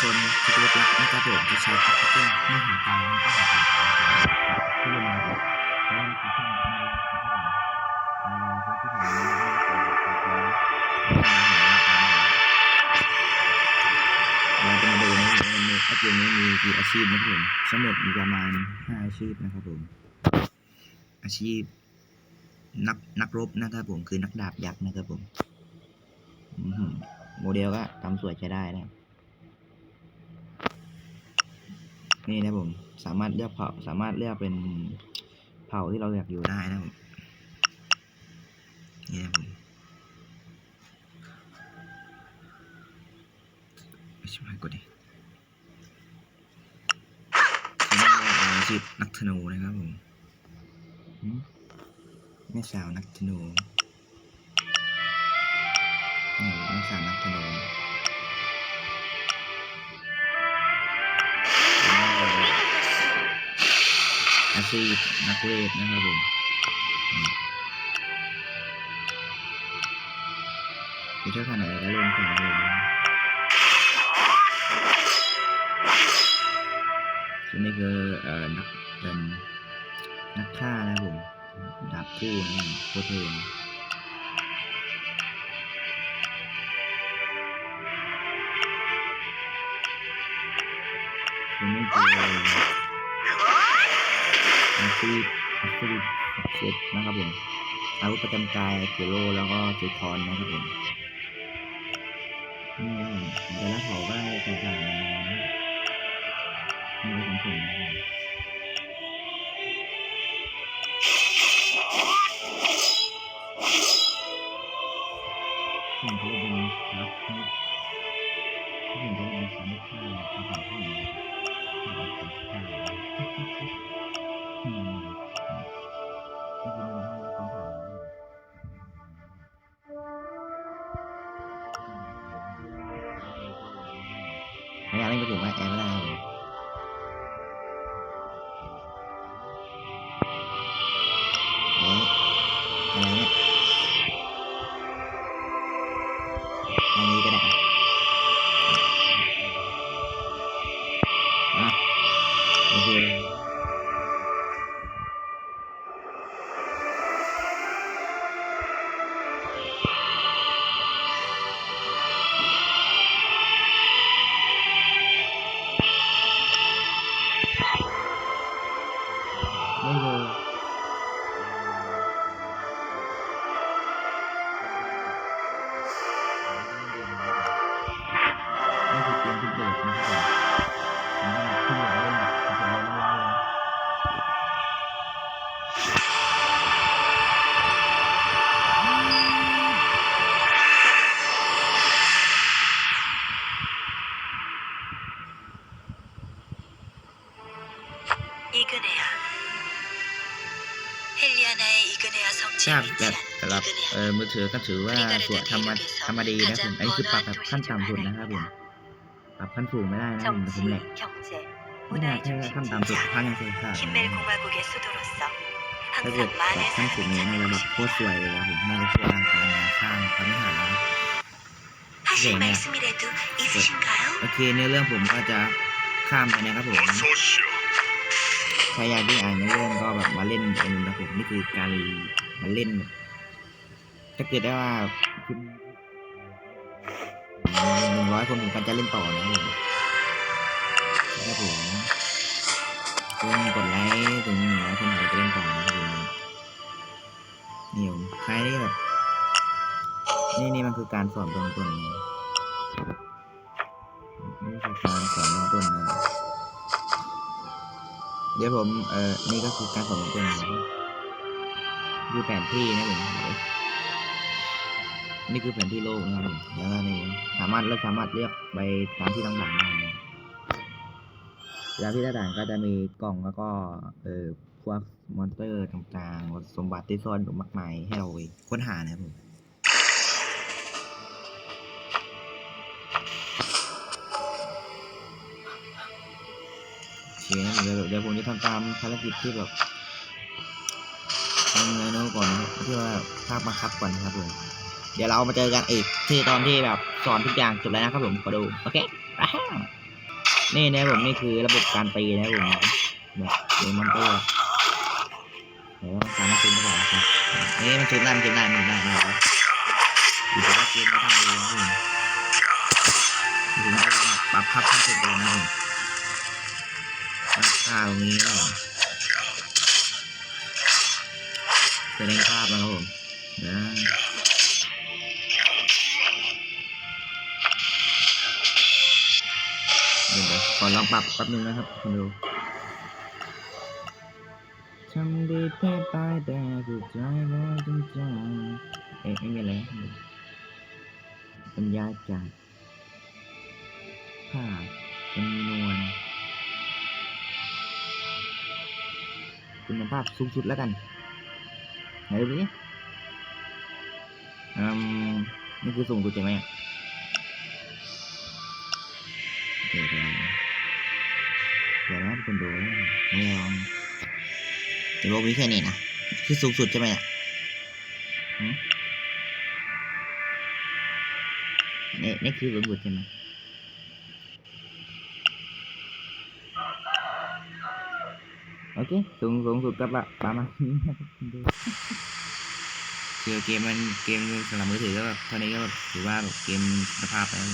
คนจะเป็นหลักนะครับผมที่ใช้พัฒน์ไม่หาตังค์ไม่ต้องหาตังค์ที่มันมาเพราะว่าคือช่วงนี้เอ่อที่มเรียนเราจะมาดูนะครับว่าในแอปเกมนี้มีกี่อาชีพนะครับผมทั้งหมดมีประมาณห้าอาชีพนะครับผม อาชีพนักนักรบนะครับผมคือนักดาบยักษ์นะครับผมโมเดลก็ทำสวยใช้ได้นะ นี่นะผมสามารถเลือกเผ่าสามารถเลือกเป็นเผ่าที่เราอยากอยู่ได้นะผมนี่นะผมไม่ใช่กดดิสมารถอาชีพนักธนูนะครับผมหืมแม่สาวนักธนูนี่แม่สาวนักธนู ชีพนักเวทนะครับผมนี่คือถ้าขนาดก็เล่นของเลยนะส่วนนี้คือเอ่อนักเป็นนักฆ่านะครับผมดาบคู่นะครับโคตรเท่นะยังไม่เจอ อาชีพอาชีพศักดิ์สิทธิ์นะครับผมอาวุธประจำกายเจโรแล้วก็เจคอนนะครับผมนี่แต่ละเผ่าก็ได้ต่างๆนานานะนี่ก็ของผมนะครับ ผมว่าแอร์ไม่ได้ครับผม 이그네아 헬리아나의 이그네아 성지에 ถ้าแบบ 위치한 สำหรับเอ 이그네아 อมือถือก็ถือว่าสวยธรรมดธรรมดีนะผมอันนี้คือปรับแบบขั้นต่ำสุดนะครับผมปรับขั้นสูงไม่ได้นะผมแต่ผมแหลก 정치, 경제, ไม่ได้ 문화의 แค่ขั้นต่ำสุด 중심지이자 พังยังเคยขาด 흰멜 공화국의 수도로서 ถ้าเกิด 항상 แบบ 만의 ขั้นสูงนี้น่าจะแบบ 사람을 โคตรสวยเลยนะผมน่าจะช่วยร่างกายงานสร้างพระวิหาร 하실 네, 네. 말씀이라도 있으신가요? โอเคเนื้อเรื่องผมก็จะข้ามไปนะครับผม 어서 오시오. ใครอยากที่อ่านเนื้เรื่องก็แบบมาเล่นเองนะผมนี่คือการมาเล่น ถ้าเกิดได้ว่าพิมพ์หนึ่งร้อยคนผมก็จะเล่นต่อนะครับผมครับผมกดไลค์ถึงหนึ่งร้อยคนผมจะเล่นต่อนะครับผมนี่ผมใครที่แบบนี่นี่มันคือการสอนเบื้องต้ เดี๋ยวผมเอ่อนี่ก็คือการสอนของตัวเองดูแผนที่นะผมนี่คือแผนที่โลกนะครับผมแล้วก็นี่สามารถเราสามารถเลือกไปตามที่ต่างๆได้แล้วที่ต่างๆก็จะมีกล่องแล้วก็เอ่อพวกมอนสเตอร์ต่างๆสมบัติที่ซ่อนอยู่มากมายให้เราค้นหานะครับผม เคนะเดี๋ยวเดี๋ยวผมจะทำตามภารกิจที่แบบทำเมนูก่อนนะครับที่ว่าภาคบังคับก่อนนะครับผมเดี๋ยวเรามาเจอกันอีกที่ตอนที่แบบสอนทุกอย่างจบแล้วนะครับผมขอดูโอเคไปนี่นะผมนี่คือระบบการตีนะครับผมแบบเดมอนเตอร์เดี๋ยวต้องการมาซูมก่อนนะครับนี่มันซูมได้มันซูมได้มันซูมได้ไม่เอาอยู่แต่ว่าเกมไม่ทำเองนะผมถึงจะปรับภาพขั้นสุดเลยนะผม ตั้งค่าตรงนี้นะครับแสดงภาพนะครับผมนะเดี๋ยวขอลองปรับแป๊บนึงนะครับคุณดูทำดีแค่ตายแต่จิตใจร้อนจริงจังเอ๊ะไม่มีอะไรนะปัญญาจากภาพจำนวน คุณภาพสูงสุดแล้วกันไหนดูดิอืมนี่คือสูงสุดใช่ไหมอะเดี๋ยวเดี๋ยวเดี๋ยวนะคุณดูนะไม่ลองจะบอกวิแค่นี้นะคือสูงสุดใช่ไหมอะนี่นี่คือสูงสุดใช่ไหม โอเค สูงสูงสุดก็ประปะมาณนี้นะครับคือเกมมันเกมสำหรับมือถือก็แบบเท่านี้ก็ถือว่าเกมคุณภาพไปแล้ว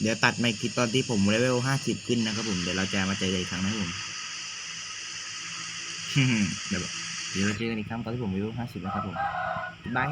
เดี๋ยวตัดมาอีกทีตอนที่ผมเลเวลห้าสิบขึ้นนะครับผม เดี๋ยวเราจะมาเจอกันอีกครั้งนะครับผมเดี๋ยวเราเจอกันอีกครั้งตอนที่ผมเลเวลห้าสิบแล้วครับผมบาย